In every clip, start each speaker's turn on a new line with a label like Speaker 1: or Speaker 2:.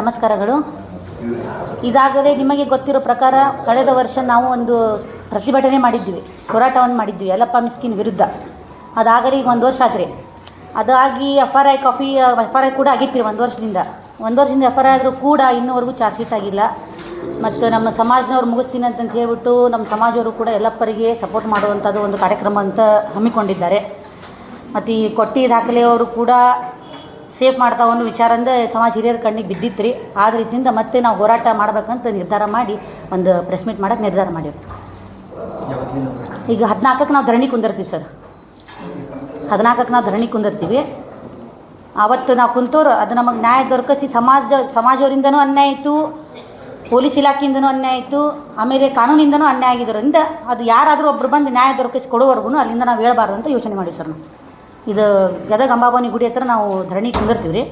Speaker 1: ನಮಸ್ಕಾರಗಳು. ಇದಾಗಲೇ ನಿಮಗೆ ಗೊತ್ತಿರೋ ಪ್ರಕಾರ ಕಳೆದ ವರ್ಷ ನಾವು ಒಂದು ಪ್ರತಿಭಟನೆ ಮಾಡಿದ್ವಿ, ಹೋರಾಟವನ್ನು ಮಾಡಿದ್ವಿ, ಯಲ್ಲಪ್ಪ ಮಿಸ್ಕಿನ್ ವಿರುದ್ಧ. ಅದಾಗಲೇ ಈಗ ಒಂದು ವರ್ಷ ಆದರೆ. ಅದಾಗಿ F R I copy F R I ಕೂಡ ಆಗಿತ್ತು ಒಂದು ವರ್ಷದಿಂದ. ಒಂದು ವರ್ಷದಿಂದ ಎಫ್ ಆರ್ ಐ ಆದರೂ ಕೂಡ ಇನ್ನೂವರೆಗೂ ಚಾರ್ಜ್ ಶೀಟ್ ಆಗಿಲ್ಲ. ಮತ್ತು ನಮ್ಮ ಸಮಾಜನವ್ರು ಮುಗಿಸ್ತೀನಿ ಅಂತಂತ ಹೇಳ್ಬಿಟ್ಟು ನಮ್ಮ ಸಮಾಜವರು ಕೂಡ ಎಲ್ಲಪ್ಪರಿಗೆ ಸಪೋರ್ಟ್ ಮಾಡುವಂಥದ್ದು ಒಂದು ಕಾರ್ಯಕ್ರಮ ಅಂತ ಹಮ್ಮಿಕೊಂಡಿದ್ದಾರೆ. ಮತ್ತು ಈ ಕೊಟ್ಟಿ ದಾಖಲೆಯವರು ಕೂಡ ಸೇಫ್ ಮಾಡ್ತಾವ ಅನ್ನೋ ವಿಚಾರದಿಂದ ಸಮಾಜ ಹಿರಿಯರ ಕಣ್ಣಿಗೆ ಬಿದ್ದಿತ್ತು ರೀ ಆದ ರೀತಿಯಿಂದ ಮತ್ತೆ ನಾವು ಹೋರಾಟ ಮಾಡ್ಬೇಕಂತ ನಿರ್ಧಾರ ಮಾಡಿ ಒಂದು ಪ್ರೆಸ್ ಮೀಟ್ ಮಾಡೋಕ್ಕೆ ನಿರ್ಧಾರ ಮಾಡೀವಿ ಈಗ ಹದಿನಾಲ್ಕಕ್ಕೆ ನಾವು ಧರಣಿ ಕುಂದಿರ್ತೀವಿ ಸರ್. ಹದಿನಾಲ್ಕಕ್ಕೆ ನಾವು ಧರಣಿ ಕುಂದಿರ್ತೀವಿ. ಆವತ್ತು ನಾವು ಕುಂತೋರು, ಅದು ನಮಗೆ ನ್ಯಾಯ ದೊರಕಿಸಿ ಸಮಾಜ, ಸಮಾಜವರಿಂದನೂ ಅನ್ಯಾಯ ಆಯಿತು, ಪೊಲೀಸ್ ಇಲಾಖೆಯಿಂದನೂ ಅನ್ಯಾಯ ಆಯಿತು, ಆಮೇಲೆ ಕಾನೂನಿಂದನೂ ಅನ್ಯಾಯ ಆಗಿದ್ದರಿಂದ ಅದು ಯಾರಾದರೂ ಒಬ್ಬರು ಬಂದು ನ್ಯಾಯ ದೊರಕಿಸಿ ಕೊಡೋವರೆಗೂ ಅಲ್ಲಿಂದ ನಾವು ಹೇಳಬಾರ್ದು ಅಂತ ಯೋಚನೆ ಮಾಡಿ ಸರ್ ನಾವು. ಇದು ಗದಗ ಅಂಬಾಬಾನಿ ಗುಡಿ ಹತ್ರ ನಾವು ಧರಣಿ ಕುಂದಿರ್ತೀವಿ ರೀ.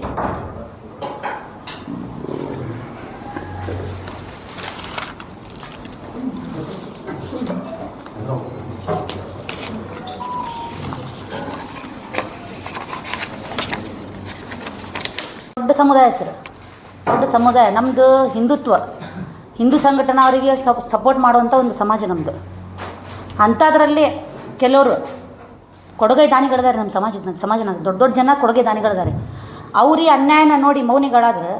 Speaker 1: ದೊಡ್ಡ ಸಮುದಾಯ ಸರ್. ದೊಡ್ಡ ಸಮುದಾಯ. ನಮ್ಮದು ಹಿಂದುತ್ವ. ಹಿಂದೂ ಸಂಘಟನೆ ಅವರಿಗೆ ಸಪೋರ್ಟ್ ಮಾಡುವಂಥ ಒಂದು ಸಮಾಜ ನಮ್ಮದು ಅಂಥದ್ರಲ್ಲಿ ಕೆಲವರು ಕೊಡುಗೈ ದಾನಿಗಳಿದ್ದಾರೆ ನಮ್ಮ ಸಮಾಜದ ಸಮಾಜನಾಗ ದೊಡ್ಡ ದೊಡ್ಡ ಜನ ಕೊಡುಗೆ ದಾನಿಗಳಿದ್ದಾರೆ. ಅವ್ರಿ ಅನ್ಯಾಯನ ನೋಡಿ ಮೌನಿಗಳಾದ್ರೆ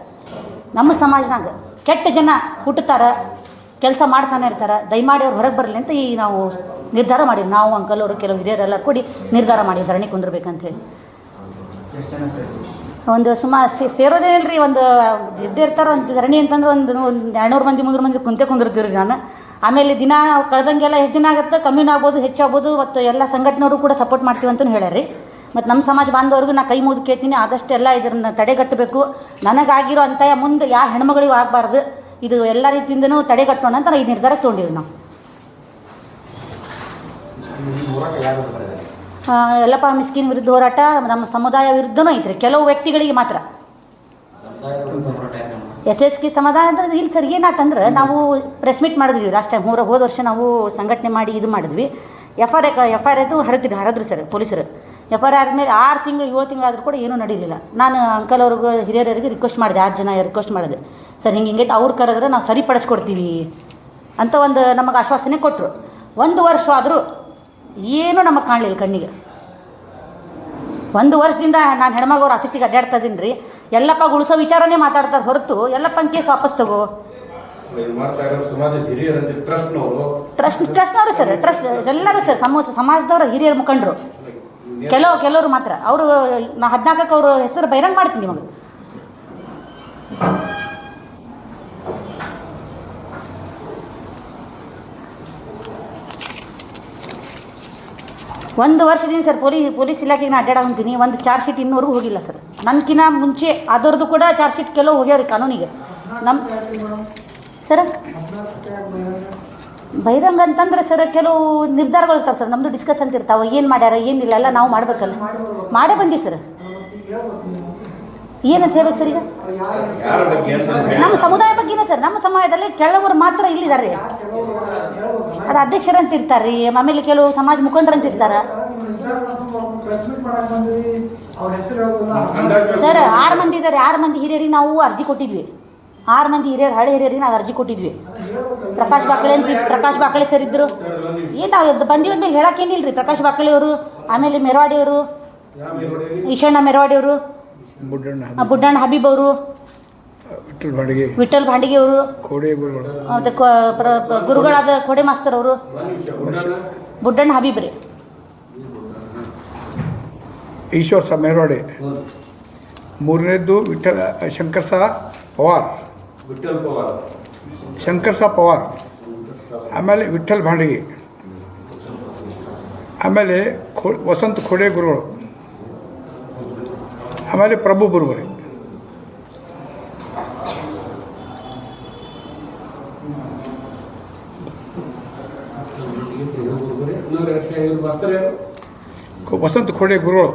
Speaker 1: ನಮ್ಮ ಸಮಾಜನಾಗ ಕೆಟ್ಟ ಜನ ಹುಟ್ಟುತ್ತಾರೆ, ಕೆಲಸ ಮಾಡ್ತಾನೆ ಇರ್ತಾರೆ, ದಯಮಾಡಿ ಅವ್ರು ಹೊರಗೆ ಬರಲಿ ಅಂತ ಈ ನಾವು ನಿರ್ಧಾರ ಮಾಡಿದ್ವಿ. ನಾವು, ಅಂಕಲ್ ಅವರು, ಕೆಲವು ಹಿರಿಯರೆಲ್ಲ ಕೂಡಿ ನಿರ್ಧಾರ ಮಾಡಿ ಧರಣಿ ಕುಂದಿರ್ಬೇಕಂತ ಹೇಳಿ ಒಂದು ಸುಮಾರು ಸೇರೋದೇ ಇಲ್ರಿ, ಒಂದು ಇದ್ದೇ ಇರ್ತಾರೆ ಒಂದು ಧರಣಿ ಅಂತಂದ್ರೆ ಒಂದು ಎರಡುನೂರು ಮಂದಿ ಮುನ್ನೂರು ಮಂದಿ ಕುಂತೆ ಕುಂದಿರ್ತೀವಿ ರೀ ನಾನು. ಆಮೇಲೆ ದಿನ ಕಳೆದಂಗೆಲ್ಲ ಎಷ್ಟು ದಿನ ಆಗುತ್ತೆ? ಕಮ್ಮಿನೂ ಆಗ್ಬೋದು ಹೆಚ್ಚಾಗ್ಬೋದು ಮತ್ತು ಎಲ್ಲ ಸಂಘಟನೆಯವರು ಕೂಡ ಸಪೋರ್ಟ್ ಮಾಡ್ತೀವಿ ಅಂತಲೂ ಹೇಳ್ಯಾರಿ ಮತ್ತು ನಮ್ಮ ಸಮಾಜ ಬಾಂಧವ್ರಿಗೂ ನಾ ಕೈ ಮುಗಿದು ಕೇಳ್ತೀನಿ, ಆದಷ್ಟೆಲ್ಲ ಇದನ್ನು ತಡೆಗಟ್ಟಬೇಕು. ನನಗಾಗಿರೋ ಅಂತ ಮುಂದೆ ಯಾವ ಹೆಣ್ಮಗಳಿಗೂ ಆಗಬಾರ್ದು. ಇದು ಎಲ್ಲ ರೀತಿಯಿಂದನೂ ತಡೆಗಟ್ಟೋಣ ಅಂತ ಈ ನಿರ್ಧಾರ ತೊಗೊಂಡಿವಿ ನಾವು. ಎಲ್ಲಪ್ಪ ಮಿಸ್ಕಿನ್ ವಿರುದ್ಧ ಹೋರಾಟ ನಮ್ಮ ಸಮುದಾಯ ವಿರುದ್ಧನೂ ಐತ್ರಿ. ಕೆಲವು ವ್ಯಕ್ತಿಗಳಿಗೆ ಮಾತ್ರ. ಎಸ್ ಎಸ್ ಕೆ ಸಮಾಧಾನ ಅಂದ್ರೆ ಇಲ್ಲಿ ಸರ್ ಏನಾತಂದ್ರೆ ನಾವು ಪ್ರೆಸ್ ಮೀಟ್ ಮಾಡಿದ್ವಿ ಲಾಸ್ಟ್ ಟೈಮ್ ಮೂರು ಹೋದ ವರ್ಷ ನಾವು ಸಂಘಟನೆ ಮಾಡಿ ಇದು ಮಾಡಿದ್ವಿ. ಎಫ್ ಆರ್ ಎಫ್ ಆರ್ ಅದು ಹರಿದ್ರಿ ಹರಿದ್ರಿ ಸರ್ ಪೊಲೀಸರು. ಎಫ್ ಆರ್ ಆದಮೇಲೆ ಆರು ತಿಂಗಳು, ಏಳು ಆದರೂ ಕೂಡ ಏನೂ ನಡೀಲಿಲ್ಲ. ನಾನು ಅಂಕಲ್ ಅವ್ರಿಗೆ ಹಿರಿಯರಿಗೆ ರಿಕ್ವೆಸ್ಟ್ ಮಾಡಿದೆ, ಆರು ಜನ ರಿಕ್ವೆಸ್ಟ್ ಮಾಡಿದೆ. ಸರ್ ಹಿಂಗೆ ಹಿಂಗೆ ಅವ್ರು ಕರೆದ್ರೆ ನಾವು ಸರಿಪಡಿಸ್ಕೊಡ್ತೀವಿ ಅಂತ ಒಂದು ನಮಗೆ ಆಶ್ವಾಸನೆ ಕೊಟ್ಟರು ಒಂದು ವರ್ಷ ಆದರೂ ಏನೂ ನಮಗೆ ಕಾಣಲಿಲ್ಲ ಕಣ್ಣಿಗೆ. ಒಂದು ವರ್ಷದಿಂದ ನಾನು ಹೆಣ್ಮಗಳವ್ರ ಆಫೀಸಿಗೆ ಅಡ್ಡಾಡ್ತಾ ಇದೀನಿ ರೀ. ಎಲ್ಲಪ್ಪ ಉಳಿಸೋ ವಿಚಾರನೇ ಮಾತಾಡ್ತಾರೆ ಹೊರತು. ಎಲ್ಲಪ್ಪನ ಕೇಸ್ ವಾಪಸ್ ತಗೋ. ಟ್ರಸ್ಟ್ ಟ್ರಸ್ಟ್ನವರು ಸರ್ ಟ್ರಸ್ಟ್ ಎಲ್ಲರೂ ಸರ್ ಸಮ ಸಮಾಜದವರು ಹಿರಿಯರ ಮುಖಂಡರು. ಕೆಲವು ಕೆಲವರು ಮಾತ್ರ. ಅವರು ನಾ ಹದಿನಾಲ್ಕಕ್ಕೆ ಅವರು ಹೆಸರು ಬಹಿರಂಗ ಮಾಡ್ತೀನಿ ನಿಮಗೆ. ಒಂದು ವರ್ಷದಿಂದ ಸರ್ ಪೊಲೀಸ್ ಪೊಲೀಸ್ ಇಲಾಖೆಗೆ ನಾನು ಅಡ್ಡಾಡಂತೀನಿ ಒಂದು ಚಾರ್ಜ್ ಶೀಟ್ ಇನ್ನೂವರೆಗೂ ಹೋಗಿಲ್ಲ ಸರ್. ನನ್ಕಿನ್ನ ಮುಂಚೆ ಅದರದ್ದು ಕೂಡ ಚಾರ್ಜ್ ಶೀಟ್ ಕೆಲವು ಹೋಗ್ಯಾವ್ರಿ ಕಾನೂನಿಗೆ. ನಮ್ಮ ಸರ್ ಬಹಿರಂಗ ಅಂತಂದ್ರೆ ಸರ್ ಕೆಲವು ನಿರ್ಧಾರಗಳು ಇರ್ತಾವೆ ಸರ್. ನಮ್ಮದು ಡಿಸ್ಕಸ್ ಅಂತ ಇರ್ತಾವೆ. ಏನು ಮಾಡ್ಯಾರ ಏನಿಲ್ಲ ಎಲ್ಲ ನಾವು ಮಾಡ್ಬೇಕಲ್ಲ. ಮಾಡೇ ಬಂದೀವಿ ಸರ್. ಏನಂತ ಹೇಳ್ಬೇಕು ಸರ್ ಈಗ? ನಮ್ಮ ಸಮುದಾಯ ಬಗ್ಗೆನೇ ಸರ್. ನಮ್ಮ ಸಮುದಾಯದಲ್ಲಿ ಕೆಲವರು ಮಾತ್ರ ಇಲ್ಲಿದ್ದಾರೆ ರೀ ಅದು ಅಧ್ಯಕ್ಷರಂತ ಇರ್ತಾರೆ ರೀ ಆಮೇಲೆ ಕೆಲವು ಸಮಾಜ ಮುಖಂಡರಂತ ಇರ್ತಾರೆ ಸರ್ ಆರು ಮಂದಿ ಇದ್ದಾರೆ ಆರು ಮಂದಿ ಹಿರಿಯರಿಗೆ ನಾವು ಅರ್ಜಿ ಕೊಟ್ಟಿದ್ವಿ. ಆರು ಮಂದಿ ಹಿರಿಯರು ಹಳೆ ಹಿರಿಯರಿಗೆ ನಾವು ಅರ್ಜಿ ಕೊಟ್ಟಿದ್ವಿ. ಪ್ರಕಾಶ್ ಬಾಕಳೆ ಅಂತ ಪ್ರಕಾಶ್ ಬಾಕಳೆ ಸರ್ ಇದ್ರು. ಏನು ನಾವು ಬಂದಿವ ಮೇಲೆ ಹೇಳಕ್ಕೇನಿಲ್ಲ ರೀ ಪ್ರಕಾಶ್ ಬಾಕಳೆ ಅವರು ಆಮೇಲೆ ಮೆರವಾಡಿಯವರು ಈಶಣ್ಣ ಮೆರವಾಡಿಯವರು
Speaker 2: ಬುಡ್ಡಣ್ಣ
Speaker 1: ಹಬೀಬ್ ಅವರು.
Speaker 2: ವಿಠಲ್ ಬಾಡಿಗೆ.
Speaker 1: ವಿಠಲ್ ಭಾಂಡಿಗೆ ಅವರು
Speaker 2: ಕೋಡೆ ಗುರುಗಳು.
Speaker 1: ಮತ್ತು ಕ- ಪ್ರ- ಪ್ರ- ಗುರುಗಳಾದ ಕೋಡೆ ಮಾಸ್ತರ್ ಅವರು. ಬುಡ್ಡಣ್ಣ ಹಬೀಬ್ರಿ
Speaker 2: ಈಶ್ವರ್ ಸಹ ಮೂರನೇದು ಮೂರನೇದ್ದು ವಿಠಲ ಶಂಕರ್ ಸಹ ಪವಾರ್.
Speaker 3: ವಿಠಲ್ ಪವಾರ್
Speaker 2: ಶಂಕರ್ ಸಾ ಪವಾರ್. ಆಮೇಲೆ ವಿಠಲ್ ಭಾಂಡಿಗೆ ಆಮೇಲೆ ಖೋ ವಸಂತ ಖೋಡೆ ಗುರುಗಳು. ಆಮೇಲೆ ಪ್ರಭು ಬುರುಬರಿ
Speaker 3: ಇನ್ನೊಂದು ರಕ್ಷಣೆ ಇವ್ರು ಬಸ್ತಾರೆ ಯಾರು
Speaker 2: ಖೋ- ವಸಂತ ಕೊಡೆ ಗುರುಗಳು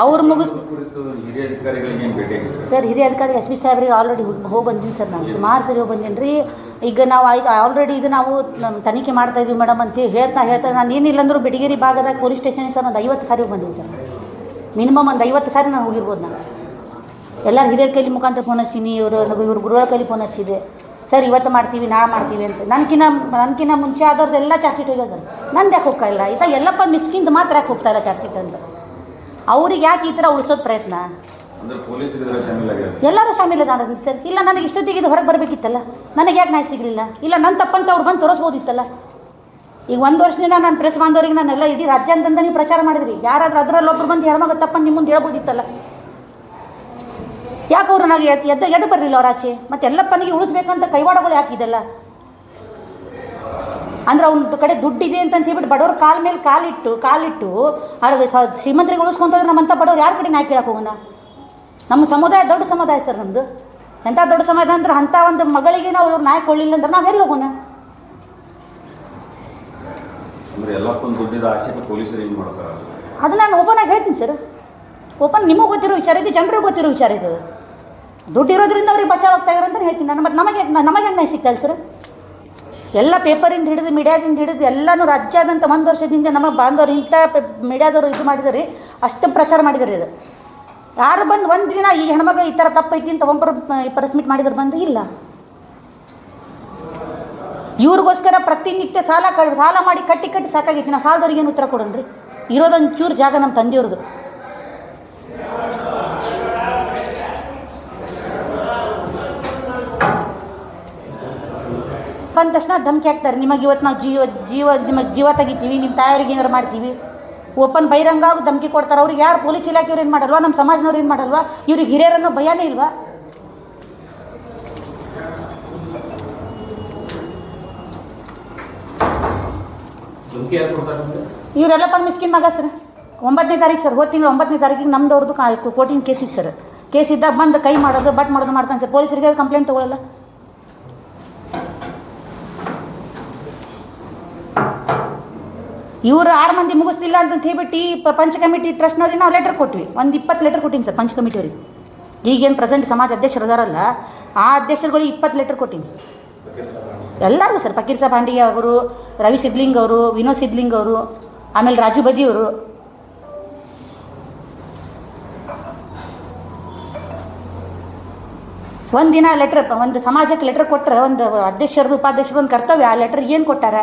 Speaker 1: ಅವ್ರ ಮುಗಿಸ್-
Speaker 4: ಹಿರಿಯ ಅಧಿಕಾರಿಗಳಿಗೆ ಭೇಟಿ
Speaker 1: ಸರ್ ಹಿರಿಯ ಅಧಿಕಾರಿ ಎಸ್ ಪಿ ಸಾಹೇಬ್ರಿಗೆ ಆಲ್ರೆಡಿ ಹೋಗಿ ಬಂದೀನಿ ಸರ್ ನಾನು. ಸುಮಾರು ಸರಿ ಹೋಗಿ ಬಂದೀನಿ ರೀ ಈಗ ನಾವು ಆಯ್ತು ಆಲ್ರೆಡಿ ಇದು ನಾವು ನಮ್ಮ ತನಿಖೆ ಮಾಡ್ತಾ ಇದೀವಿ ಮೇಡಮ್ ಅಂತ ಹೇಳ್ತಾ ಹೇಳ್ತಾ ನಾನು ಏನಿಲ್ಲ ಅಂದರೂ ಬಿಡಿಗೇರಿ ಭಾಗದಾಗ ಪೊಲೀಸ್ ಸ್ಟೇಷನಿಗೆ ಸರ್ ಒಂದು ಐವತ್ತು ಸಾರಿ ಬಂದಿದ್ದೀನಿ ಸರ್. ಮಿನಿಮಮ್ ಒಂದು ಐವತ್ತು ಸಾರಿ ನಾನು ಹೋಗಿರ್ಬೋದು ನಾನು. ಎಲ್ಲರೂ ಹಿರಿಯರ ಕೈಲಿ ಮುಖಾಂತರ ಫೋನ್ ಹಚ್ಚೀನಿ ಇವರು ಇವ್ರು ಗುರುಗಳ ಕೈಲಿ ಫೋನ್ ಹಚ್ಚಿದೆ. ಸರ್, ಇವತ್ತು ಮಾಡ್ತೀವಿ, ನಾಳೆ ಮಾಡ್ತೀವಿ ಅಂತ. ನನಗಿನ್ನ ನನಗಿನ್ನ ಮುಂಚೆ ಆದವ್ರದ್ದೆಲ್ಲ ಚಾರ್ಜ್ ಶೀಟ್ ಹೋಗ್ಯಾವ ಸರ್. ನಂದು ಯಾಕೆ ಹೋಗ್ತಾ ಇಲ್ಲ? ಇದ ಎಲ್ಲಪ್ಪ ಮಿಸ್ಕಿಂದ ಮಾತ್ರ ಯಾಕೆ ಹೋಗ್ತಾ ಇಲ್ಲ ಚಾರ್ಜ್ ಶೀಟ್ ಅಂತ? ಅವ್ರಿಗೆ ಯಾಕೆ ಈ ಥರ ಉಳಿಸೋದು ಪ್ರಯತ್ನ? ಎಲ್ಲರೂ ಶಾಮಿಲ್ ನಾನು ಸರ್. ಇಲ್ಲ, ನನಗೆ ಇಷ್ಟೊತ್ತಿಗೆ ಇದು ಹೊರಗೆ ಬರಬೇಕಿತ್ತಲ್ಲ? ನನಗೆ ಯಾಕೆ ನಾಯಿ ಸಿಗಲಿಲ್ಲ? ಇಲ್ಲ ನನ್ನ ತಪ್ಪಂತ ಅವ್ರು ಬಂದು ತೋರಿಸ್ಬೋದಿತ್ತಲ್ಲ? ಈಗ ಒಂದು ವರ್ಷದಿಂದ ನಾನು ಪ್ರೆಸ್ ಬಾಂಧವರಿಗೆ ನಾನೆಲ್ಲ ಇಡೀ ರಾಜ್ಯಾಂತಂದ ನೀವು ಪ್ರಚಾರ ಮಾಡಿದ್ರಿ. ಯಾರಾದರೂ ಅದರಲ್ಲಿ ಒಬ್ರು ಬಂದು ಹೆಣ್ಮಗ ತಪ್ಪನ್ನು ನಿಮ್ಮ ಮುಂದೆ ಹೇಳ್ಬೋದಿತ್ತಲ್ಲ? ಯಾಕೆ ಅವ್ರು ನನಗೆ ಎದ್ದು ಎದ್ದು ಬರಲಿಲ್ಲ ಅವ್ರ ಆಚೆ? ಮತ್ತೆ ಎಲ್ಲಪ್ಪನಿಗೆ ಉಳಿಸ್ಬೇಕಂತ ಕೈವಾಡಗಳು ಯಾಕಿದೆಲ್ಲ ಅಂದ್ರೆ ಅವ್ನ ಕಡೆ ದುಡ್ಡಿದೆ ಅಂತ ಹೇಳ್ಬಿಟ್ಟು ಬಡವ್ರ ಕಾಲ ಮೇಲೆ ಕಾಲಿಟ್ಟು ಕಾಲಿಟ್ಟು ಅವ್ರಿಗೆ ಶ್ರೀಮಂತರಿಗೆ ಉಳಿಸ್ಕೊಂತಂದ್ರೆ ನಮ್ಮಂತ ಬಡವ್ರು ಯಾರ ಕಡೆ ನಾಯಿ ಕೇಳಕ್ಕೆ ಹೋಗೋಣ? ನಮ್ಮ ಸಮುದಾಯ ದೊಡ್ಡ ಸಮುದಾಯ ಸರ್ ನಮ್ಮದು ಎಂಥ ದೊಡ್ಡ ಸಮುದಾಯ ಅಂದ್ರೆ ಅಂಥ ಒಂದು ಮಗಳಿಗೆ ನಾವು ಇವ್ರು ನಾಯಿ ಕೊಡಲಿಲ್ಲ ಅಂದ್ರೆ ನಾವೆಲ್ಲ ಹೋಗೋಣ. ಅದು ನಾನು ಓಪನ್ ಆಗಿ ಹೇಳ್ತೀನಿ ಸರ್. ಓಪನ್ ನಿಮಗೂ ಗೊತ್ತಿರೋ ವಿಚಾರ ಇದೆ ಜನರಿಗೂ ಗೊತ್ತಿರೋ ವಿಚಾರ ಇದು. ದುಡ್ಡು ಇರೋದ್ರಿಂದ ಅವ್ರಿಗೆ ಬಚಾವ್ ಆಗ್ತಾ ಇದಾರೆ ಅಂತ ಹೇಳ್ತೀನಿ ನಾನು. ಮತ್ತು ನಮಗೆ ನಮಗೆ ಹೆಂಗೆ ಸಿಗ್ತಾ ಇಲ್ಲ ಸರ್? ಎಲ್ಲ ಪೇಪರಿಂದ ಹಿಡಿದು ಮೀಡಿಯಾದಿಂದ ಹಿಡಿದು ಎಲ್ಲನೂ ರಾಜ್ಯಾದ್ಯಂತ ಒಂದು ವರ್ಷದಿಂದ ನಮ್ಮ ಬಾಂಧವರು ಇಂಥ ಮೀಡಿಯಾದವರು ಇದು ಮಾಡಿದಾರೆ ಅಷ್ಟು ಪ್ರಚಾರ ಮಾಡಿದ್ದಾರೆ ಇದು. ಯಾರು ಬಂದು ಒಂದು ದಿನ ಈ ಹೆಣ್ಮಗ ಈ ಥರ ತಪ್ಪೈತಿ ಅಂತ ಒಬ್ಬರು ಪರ್ಸ್ಮಿಟ್ ಮೀಟ್ ಮಾಡಿದ್ರು ಬಂದು ಇಲ್ಲ. ಇವ್ರಿಗೋಸ್ಕರ ಪ್ರತಿನಿತ್ಯ ಸಾಲ ಕ, ಸಾಲ ಮಾಡಿ ಕಟ್ಟಿ ಕಟ್ಟಿ ಸಾಕಾಗೈತಿ. ನಾವು ಸಾಲದವ್ರಿಗೆ ಏನು ಉತ್ತರ ಕೊಡೋಣ್ರಿ? ಇರೋದೊಂದು ಚೂರು ಜಾಗ ನಮ್ಮ ತಂದೆಯವ್ರದ್ದು ಬಂದ ತಕ್ಷಣ ಧಮಕಿ ಹಾಕ್ತಾರೆ. ನಿಮಗೆ ಇವತ್ತು ನಾವು ಜೀವ ಜೀವ, ನಿಮಗೆ ಜೀವ ತೆಗಿತೀವಿ ನಿಮ್ಮ ತಾಯಿಯವ್ರಿಗೆ ಏನಾರು ಮಾಡ್ತೀವಿ. ಓಪನ್ ಬಹಿರಂಗ ಆಗಿ ಧಮಕಿ ಕೊಡ್ತಾರೆ. ಅವ್ರಿಗೆ ಯಾರು ಪೊಲೀಸ್ ಇಲಾಖೆಯವ್ರು ಏನು ಮಾಡಲ್ವಾ? ನಮ್ಮ ಸಮಾಜದವ್ರು ಏನು ಮಾಡಲ್ವಾ? ಇವ್ರಿಗೆ ಹಿರಿಯರನ್ನೋ ಭಯನೇ ಇಲ್ವಾ? ಇವರೆಲ್ಲ ಪರ್ಮಿಸ್ಕಿನ್ ಮಗ ಸರ್. ಒಂಬತ್ತನೇ ತಾರೀಕು ಸರ್ ಹೋದ ತಿಂಗಳು ಒಂಬತ್ತನೇ ತಾರೀಕಿಗೆ ನಮ್ದು ಅವ್ರದ್ದು ಕೋರ್ಟಿನ ಕೇಸ್ ಇತ್ತು ಸರ್. ಕೇಸ್ ಇದ್ದಾಗ ಬಂದು ಕೈ ಮಾಡೋದು ಬಟ್ ಮಾಡೋದು ಮಾಡ್ತಾನೆ ಸರ್. ಪೊಲೀಸರಿಗೆ ಕಂಪ್ಲೇಂಟ್ ತೊಗೊಳಲ್ಲ. ಇವರು ಆರು ಮಂದಿ ಮುಗಿಸ್ತಿಲ್ಲ ಅಂತ ಹೇಳ್ಬಿಟ್ಟು ಪಂಚ ಕಮಿಟಿ ಟ್ರಸ್ಟ್ನವ್ರಿಗೆ ನಾವು ಲೆಟರ್ ಕೊಟ್ವಿ. ಒಂದು ಇಪ್ಪತ್ತು ಲೆಟರ್ ಕೊಟ್ಟಿನಿ ಸರ್ ಪಂಚ ಕಮಿಟಿಯವ್ರಿಗೆ ಈಗೇನು ಪ್ರೆಸೆಂಟ್ ಸಮಾಜ ಅಧ್ಯಕ್ಷರು ಅದಾರಲ್ಲ, ಆ ಅಧ್ಯಕ್ಷರುಗಳಿಗೆ ಇಪ್ಪತ್ತು ಲೆಟರ್ ಕೊಟ್ಟೀನಿ. ಎಲ್ಲರಿಗೂ ಸರ್, ಫಕೀರ್ ಸಾಬ್ ಹಾಂಡಿಗೆ ಅವರು, ರವಿ ಸಿದ್ಲಿಂಗ್ ಅವರು, ವಿನೋದ್ ಸಿದ್ಲಿಂಗ್ ಅವರು, ಆಮೇಲೆ ರಾಜು ಬದಿ ಅವರು. ಒಂದಿನ ಲೆಟ್ರ್ ಒಂದು ಸಮಾಜಕ್ಕೆ ಲೆಟ್ರ್ ಕೊಟ್ಟರೆ ಒಂದು ಅಧ್ಯಕ್ಷರದು ಉಪಾಧ್ಯಕ್ಷರು ಒಂದು ಕರ್ತವ್ಯ, ಆ ಲೆಟ್ರ್ ಏನು ಕೊಟ್ಟಾರ?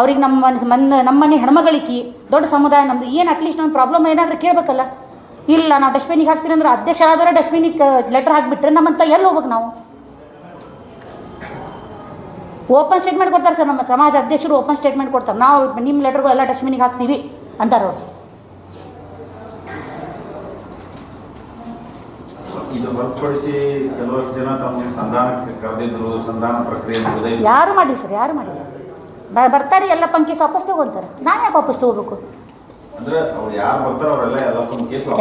Speaker 1: ಅವ್ರಿಗೆ ನಮ್ಮ ಮನ್ ನಮ್ಮನೆ ಹೆಣ್ಮಗಳಿಕಿ ದೊಡ್ಡ ಸಮುದಾಯ ನಮ್ಮದು ಏನು ಅಟ್ಲೀಸ್ಟ್ ನಮ್ಮ ಪ್ರಾಬ್ಲಮ್ ಏನಾದರೂ ಕೇಳಬೇಕಲ್ಲ? ಇಲ್ಲ ನಾವು ಡಸ್ಟ್ಬಿನಿಗೆ ಹಾಕ್ತೀನಿ ಅಂದ್ರೆ ಅಧ್ಯಕ್ಷರಾದರೆ ಡಸ್ಟ್ಬಿನಿಗೆ ಲೆಟ್ರ್ ಹಾಕಿಬಿಟ್ರೆ ನಮ್ಮಂತ ಎಲ್ಲಿ ಹೋಗ್ಬೇಕು ನಾವು? ಓಪನ್ ಸ್ಟೇಟ್ಮೆಂಟ್ ಕೊಡ್ತಾರೆ ಸರ್ ನಮ್ಮ ಸಮಾಜ ಅಧ್ಯಕ್ಷರು ಓಪನ್ ಸ್ಟೇಟ್ಮೆಂಟ್ ಕೊಡ್ತಾರೆ. ನಾವು ನಿಮ್ಮ ಲೆಟರ್ಗಳೆಲ್ಲ ಡಸ್ಟ್ಬಿನಿಗೆ ಹಾಕ್ತೀವಿ ಅಂತಾರೆ ಅವರು. ಯಾರು ಮಾಡಿ ಸರ್ ಯಾರು ಮಾಡಿಲ್ಲ? ಬ ಬರ್ತಾರೆ ಎಲ್ಲ ಪಂಕೇಸ್ ವಾಪಸ್ ತಗೊಂತಾರೆ ನಾನು ಯಾಕೆ ವಾಪಸ್ ತಗೋಬೇಕು?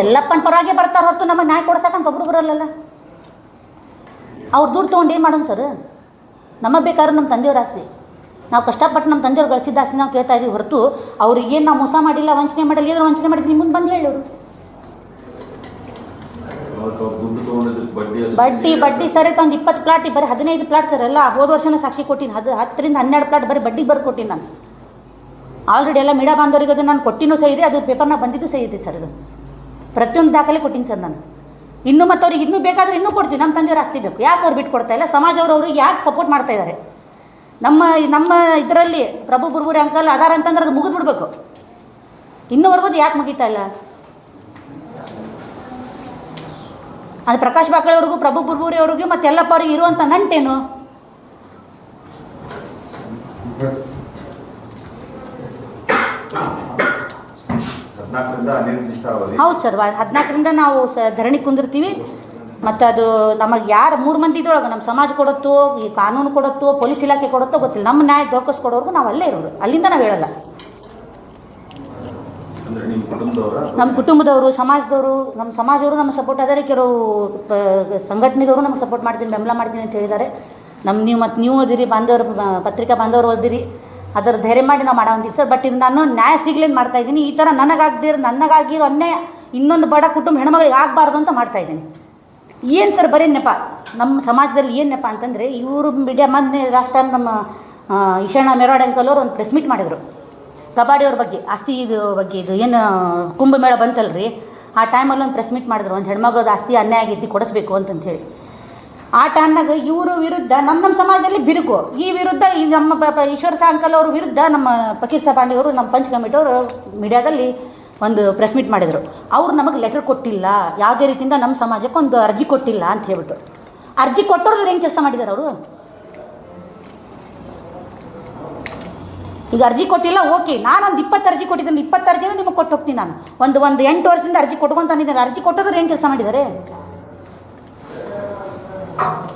Speaker 1: ಎಲ್ಲಪ್ಪನ ಪರವಾಗಿ ಬರ್ತಾರೆ ಹೊರತು ನಮ್ಮ ನ್ಯಾಯ ಕೊಡ್ಸಕ್ಕಂತ ಒಬ್ರು ಬರಲ್ಲ ಅವ್ರು ದುಡ್ಡು ತೊಗೊಂಡು ಏನು ಮಾಡೋಣ ಸರ್? ನಮಗೆ ಬೇಕಾದ್ರೆ ನಮ್ಮ ತಂದೆಯವ್ರ ಆಸ್ತಿ. ನಾವು ಕಷ್ಟಪಟ್ಟು ನಮ್ಮ ತಂದೆಯವ್ರು ಗಳಿಸಿದ ಆಸ್ತಿ ನಾವು ಕೇಳ್ತಾ ಇದ್ದೀವಿ ಹೊರತು. ಅವ್ರಿಗೆ ಏನು ನಾವು ಮೋಸ ಮಾಡಿಲ್ಲ ವಂಚನೆ ಮಾಡಿಲ್ಲ ಏನಾದ್ರು ವಂಚನೆ ಮಾಡಿದ್ವಿ ಮುಂದೆ ಬಂದು ಹೇಳೋರು
Speaker 4: ಬಡ್ಡಿ
Speaker 1: ಬಡ್ಡಿ
Speaker 4: ಸೇರಿ
Speaker 1: ಬಡ್ಡಿ ಒಂದು ಇಪ್ಪತ್ತು ಪ್ಲಾಟ್ ಬರೀ ಹದಿನೈದು ಪ್ಲಾಟ್ ಸರ್ ಎಲ್ಲ ಹೋದ ವರ್ಷನ ಸಾಕ್ಷಿ ಕೊಟ್ಟಿನಿ. ಹದ್ ಹತ್ತರಿಂದ ಹನ್ನೆರಡು ಪ್ಲಾಟ್ ಬರೀ ಬಡ್ಡಿಗೆ ಬರ್ ಕೊಟ್ಟಿನಿ ನಾನು. ಆಲ್ರೆಡಿ ಎಲ್ಲ ಮೀಡಿಯಾ ಬಾಂಧವರಿಗೆ ಅದು ನಾನು ಕೊಟ್ಟಿನೂ ಸಹ ಇದೆ ಅದು ಪೇಪರ್ನಾಗ ಬಂದಿದ್ದು ಸಹ ಇದೆ ಸರ್ ಅದು. ಪ್ರತಿಯೊಂದು ದಾಖಲೆ ಕೊಟ್ಟಿನಿ ಸರ್ ನಾನು. ಇನ್ನೂ ಮತ್ತು ಅವ್ರಿಗೆ ಇನ್ನೂ ಬೇಕಾದ್ರೆ ಇನ್ನೂ ಕೊಡ್ತೀವಿ. ನಮ್ಮ ತಂದೆಯವ್ರು ಆಸ್ತಿ ಬೇಕು. ಯಾಕೆ ಅವ್ರು ಬಿಟ್ಟು ಕೊಡ್ತಾ ಇಲ್ಲ? ಸಮಾಜವ್ರು ಅವ್ರಿಗೆ ಯಾಕೆ ಸಪೋರ್ಟ್ ಮಾಡ್ತಾ ಇದ್ದಾರೆ ನಮ್ಮ ನಮ್ಮ ಇದರಲ್ಲಿ ಪ್ರಭು ಬುರ್ಬುರಿ ಅಂಕಲ್ ಆಧಾರ ಅಂತಂದ್ರೆ ಅದು ಮುಗಿದ್ಬಿಡ್ಬೇಕು. ಇನ್ನೂವರೆಗೂ ಅದು ಯಾಕೆ ಮುಗಿತಾ ಇಲ್ಲ? ಅದು ಪ್ರಕಾಶ್ ಬಾಕಳೆ ಅವ್ರಿಗೂ ಪ್ರಭು ಬುರ್ಬುರಿ ಅವ್ರಿಗೂ ಮತ್ತೆ ಎಲ್ಲಪ್ಪ ಅವ್ರಿಗೆ ಇರುವಂಥ ನಂಟೇನು? ಹೌದು ಸರ್ ಹದಿನಾಲ್ಕರಿಂದ ನಾವು ಸ ಧರಣಿ ಕುಂದಿರ್ತೀವಿ. ಮತ್ತು ಅದು ನಮಗೆ ಯಾರು ಮೂರು ಮಂದಿ ಇದ್ರೊಳಗೆ ನಮ್ಮ ಸಮಾಜ ಕೊಡುತ್ತೋ ಈ ಕಾನೂನು ಕೊಡುತ್ತೋ ಪೊಲೀಸ್ ಇಲಾಖೆ ಕೊಡುತ್ತೋ ಗೊತ್ತಿಲ್ಲ. ನಮ್ಮ ನ್ಯಾಯ ದೊರಕಿಸ್ ಕೊಡೋರ್ಗು ನಾವು ಅಲ್ಲೇ ಇರೋರು ಅಲ್ಲಿಂದ ನಾವು ಹೇಳಲ್ಲ.
Speaker 4: ನಿಮ್ಮ ಕುಟುಂಬದವರ
Speaker 1: ಸಮಾಜದವರು, ನಮ್ಮ ಸಮಾಜವರು ನಮ್ಮ ಸಪೋರ್ಟ್ ಆದರೆ ಕೆಲವು ಸಂಘಟನೆದವರು ನಮಗೆ ಸಪೋರ್ಟ್ ಮಾಡ್ತೀನಿ, ಬೆಂಬಲ ಮಾಡ್ತೀನಿ ಅಂತ ಹೇಳಿದ್ದಾರೆ. ನಮ್ಮ ನೀವು ಮತ್ತು ನೀವು ಓದಿರಿ, ಬಾಂಧವರು ಪತ್ರಿಕಾ ಬಾಂಧವರು ಓದಿರಿ. ಅದರ ಧೈರ್ಯ ಮಾಡಿ ನಾವು ಮಾಡೋಂಗಿಲ್ಲ ಸರ್. ಬಟ್ ಇದು ನಾನು ನ್ಯಾಯ ಸಿಗ್ಲಿ ಅಂತ ಮಾಡ್ತಾ ಇದ್ದೀನಿ. ಈ ಥರ ನನಗಾಗ್ದಿರ ನನಗಾಗಿರೋ ಅನ್ಯಾಯ ಇನ್ನೊಂದು ಬಡ ಕುಟುಂಬ ಹೆಣ್ಮಗಳಿಗೆ ಆಗಬಾರ್ದು ಅಂತ ಮಾಡ್ತಾ ಇದ್ದೀನಿ. ಏನು ಸರ್ ಬರೀ ನೆಪ? ನಮ್ಮ ಸಮಾಜದಲ್ಲಿ ಏನು ನೆಪ ಅಂತಂದರೆ ಇವರು ಮೀಡಿಯಾ ಮೊನ್ನೆ ಲಾಸ್ಟ್ ಟೈಮ್ ನಮ್ಮ ಈಶಾಣ ಮೆರವಾಡ್ ಅಂಕಲ್ ಅವರು ಒಂದು ಪ್ರೆಸ್ ಮೀಟ್ ಮಾಡಿದರು. ಕಬಡ್ಡಿಯವ್ರ ಬಗ್ಗೆ, ಆಸ್ತಿ ಇದು ಬಗ್ಗೆ ಇದು ಏನು ಕುಂಭಮೇಳ ಬಂತಲ್ರಿ? ಆ ಟೈಮಲ್ಲಿ ಒಂದು ಪ್ರೆಸ್ ಮೀಟ್ ಮಾಡಿದ್ರು, ಒಂದು ಹೆಣ್ಮಗಳದ್ದು ಆಸ್ತಿ ಅನ್ಯಾಯ ಆಗೈತಿ, ಕೊಡಿಸ್ಬೇಕು ಹೇಳಿ ಆ ಟೈಮ್ನಾಗ ಇವರು ವಿರುದ್ಧ ನಮ್ಮ ನಮ್ಮ ಸಮಾಜದಲ್ಲಿ ಬಿರುಕು. ಈ ವಿರುದ್ಧ ಈ ನಮ್ಮ ಈಶ್ವರ ಸಾಂಕಲ್ ಅವ್ರ ವಿರುದ್ಧ ನಮ್ಮ ಫಕೀರ್ ಸಾ ಪಾಂಡೆ ಅವರು, ನಮ್ಮ ಪಂಚ ಕಮಿಟಿ ಅವರು ಮೀಡಿಯಾದಲ್ಲಿ ಒಂದು ಪ್ರೆಸ್ ಮೀಟ್ ಮಾಡಿದರು. ಅವರು ನಮಗೆ ಲೆಟರ್ ಕೊಟ್ಟಿಲ್ಲ, ಯಾವುದೇ ರೀತಿಯಿಂದ ನಮ್ಮ ಸಮಾಜಕ್ಕೆ ಒಂದು ಅರ್ಜಿ ಕೊಟ್ಟಿಲ್ಲ ಅಂತ ಹೇಳ್ಬಿಟ್ಟು. ಅರ್ಜಿ ಕೊಟ್ಟವ್ರದ್ದು ಹೆಂಗೆ ಕೆಲಸ ಮಾಡಿದ್ದಾರೆ ಅವರು? ಈಗ ಅರ್ಜಿ ಕೊಟ್ಟಿಲ್ಲ ಓಕೆ ನಾನು ಒಂದು ಇಪ್ಪತ್ತು ಅರ್ಜಿ ಕೊಟ್ಟಿದ್ದೀನಿ ಇಪ್ಪತ್ತು ಅರ್ಜಿನೂ ನಿಮಗೆ ಕೊಟ್ಟು ಹೋಗ್ತೀನಿ ನಾನು ಒಂದು ಒಂದು ಎಂಟು ವರ್ಷದಿಂದ ಅರ್ಜಿ ಕೊಟ್ಕೊಂತಾನಿದ್ದೀನಿ ಅರ್ಜಿ ಕೊಟ್ಟೋದ್ರೆ ಏನು ಕೆಲಸ ಮಾಡಿದ್ದಾರೆ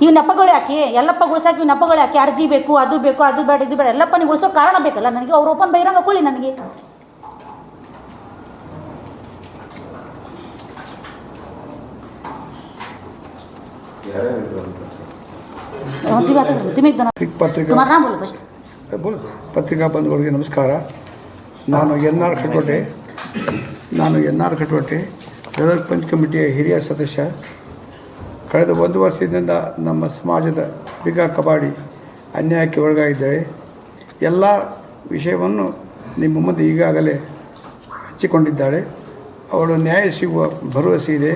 Speaker 1: ಇವು ನೆಪಗಳು ಯಾಕೆ ಎಲ್ಲಪ್ಪ ಗುಳ್ಸಾಕಿ ಇವು ನೆಪಗಳು ಯಾಕೆ ಅರ್ಜಿ ಬೇಕು ಅದು ಬೇಕು ಅದು ಬೇಡ ಇದು ಬೇಡ ಎಲ್ಲಪ್ಪ ನೀವು ಉಳಿಸೋ ಕಾರಣ ಬೇಕಲ್ಲ ನನಗೆ ಅವ್ರು ಓಪನ್ ಬಹಿರಂಗ ಕೊಡಿ ನನಗೆ
Speaker 4: ಯಾರ್ಯಾರು ಇದ್ರು ಅಂತ
Speaker 1: हाँ, तुम्ही आता तुम्ही एकदा
Speaker 2: पत्रिक- पत्रिका
Speaker 1: तुम्हाला नाम बोला फर्स्ट
Speaker 2: ಬೋಲು ಸರ್ ಪತ್ರಿಕಾ ಬಂಧುಗಳಿಗೆ ನಮಸ್ಕಾರ. ನಾನು ಎನ್ ಆರ್ ಖಟೋಟೆ ನಾನು N R Khatote Gadag punch ಕಮಿಟಿಯ ಹಿರಿಯ ಸದಸ್ಯ. ಕಳೆದ ಒಂದು ವರ್ಷದಿಂದ ನಮ್ಮ ಸಮಾಜದ ಬಿಗ ಕಬಾಡಿ ಅನ್ಯಾಯಕ್ಕೆ ಒಳಗಾಗಿದ್ದಾಳೆ ಎಲ್ಲ ವಿಷಯವನ್ನು ನಿಮ್ಮ ಮುಂದೆ ಈಗಾಗಲೇ ಹಚ್ಚಿಕೊಂಡಿದ್ದಾಳೆ. ಅವಳು ನ್ಯಾಯ ಸಿಗುವ ಭರವಸೆ ಇದೆ.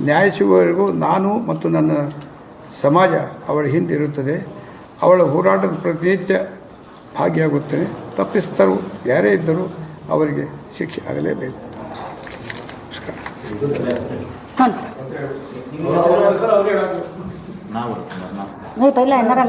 Speaker 2: ನ್ಯಾಯ ಸಿಗುವವರೆಗೂ ನಾನು ಮತ್ತು ನನ್ನ ಸಮಾಜ ಅವಳ ಹಿಂದೆ ಇರುತ್ತದೆ. ಅವಳ ಹೋರಾಟದ ಪ್ರತಿನಿತ್ಯ ಭಾಗಿಯಾಗುತ್ತೇನೆ ತಪ್ಪಿಸ್ತರು ಯಾರೇ ಇದ್ದರೂ ಅವರಿಗೆ ಶಿಕ್ಷೆ ಆಗಲೇಬೇಕು. ನಮಸ್ಕಾರ.